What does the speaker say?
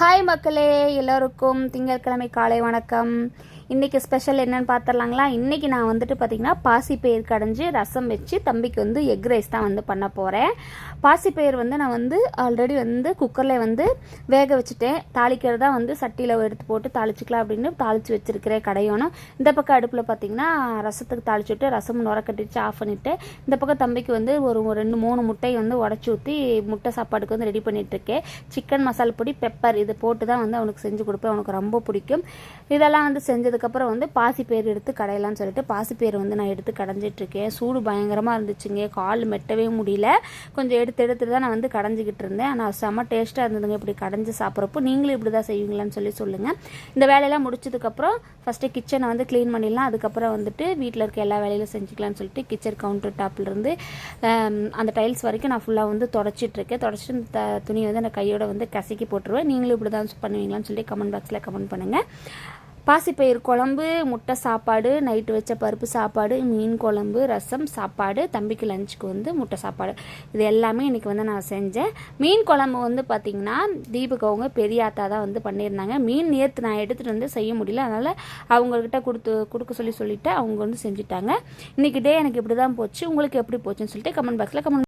Hi மக்களே. எல்லோருக்கும் திங்கட்கிழமை காலை வணக்கம். இன்றைக்கி ஸ்பெஷல் என்னென்னு பார்த்துடலாங்களா இன்றைக்கி நான் வந்துட்டு பார்த்திங்கன்னா பாசிப்பயிர் கடைஞ்சி ரசம் வச்சு தம்பிக்கு வந்து எக் ரைஸ் தான் வந்து பண்ண போகிறேன் பாசிப்பயிர் வந்து நான் வந்து ஆல்ரெடி வந்து குக்கரில் வந்து வேக வச்சுட்டேன். தாளிக்கிறது தான் வந்து சட்டியில் எடுத்து போட்டு தாளிச்சிக்கலாம் அப்படின்னு தாளித்து வச்சுருக்கிறேன் கடையோனும் இந்த பக்கம் அடுப்பில் பார்த்திங்கன்னா ரசத்துக்கு தாளிச்சு விட்டு ரசம் நுர கட்டிச்சு ஆஃப் பண்ணிவிட்டு இந்த பக்கம் தம்பிக்கு வந்து ஒரு ஒரு ரெண்டு மூணு முட்டையை வந்து உடச்சி ஊற்றி முட்டை சாப்பாடுக்கு வந்து ரெடி பண்ணிகிட்ருக்கேன் சிக்கன் மசாலா பொடி பெப்பர் இது போட்டு தான் வந்து அவனுக்கு செஞ்சு கொடுப்பேன். அவனுக்கு ரொம்ப பிடிக்கும். இதெல்லாம் வந்து செஞ்சதுக்கப்புறம் வந்து பாசிப்பேர் எடுத்து கடையலாம்னு சொல்லிட்டு பாசிப்பேர் வந்து நான் எடுத்து கடைஞ்சிட்ருக்கேன். சூடு பயங்கரமாக இருந்துச்சுங்க. கால் மெட்டவே முடியல. கொஞ்சம் எடுத்து எடுத்து தான் நான் வந்து கடைஞ்சிக்கிட்டு இருந்தேன். ஆனால் செம்ம டேஸ்ட்டாக இருந்ததுங்க. இப்படி கடைஞ்சி சாப்பிட்றப்போ நீங்களும் இப்படி தான் செய்வீங்களான்னு சொல்லி சொல்லுங்கள் இந்த வேலையெல்லாம் முடிச்சதுக்கப்புறம் ஃபஸ்ட்டு கிச்சனை வந்து க்ளீன் பண்ணிடலாம். அதுக்கப்புறம் வந்துட்டு வீட்டில் இருக்க எல்லா வேலையிலும் செஞ்சுக்கலாம்னு சொல்லிட்டு கிச்சன் கவுண்டர் டாப்லேருந்து அந்த டைல்ஸ் வரைக்கும் நான் ஃபுல்லாக வந்து தொடச்சிட்ருக்கேன். தொடச்சிட்டு இந்த துணியை வந்து நான் கையோட வந்து கசக்கி போட்டுருவேன். நீங்களும் இப்படி தான் பண்ணுவீங்களான்னு சொல்லி கமெண்ட் பாக்ஸில் கமெண்ட் பண்ணுங்கள் பாசிப்பயிர் குழம்பு முட்டை சாப்பாடு நைட்டு வச்ச பருப்பு சாப்பாடு மீன் குழம்பு ரசம் சாப்பாடு தம்பிக்கு லஞ்சுக்கு வந்து முட்டை சாப்பாடு. இது எல்லாமே இன்றைக்கி வந்து நான் செஞ்சேன். மீன் குழம்பு வந்து பார்த்திங்கன்னா தீபக் அவங்க பெரியாத்தா தான் வந்து பண்ணியிருந்தாங்க. மீன் நேற்று நான் எடுத்துகிட்டு வந்து செய்ய முடியல. அதனால் அவங்கக்கிட்ட கொடுத்து கொடுக்க சொல்லி சொல்லிவிட்டு அவங்க வந்து செஞ்சுட்டாங்க. இன்றைக்கி டே எனக்கு இப்படி தான் போச்சு. உங்களுக்கு எப்படி போச்சுன்னு சொல்லிட்டு கமெண்ட் பாக்ஸில் கமெண்ட்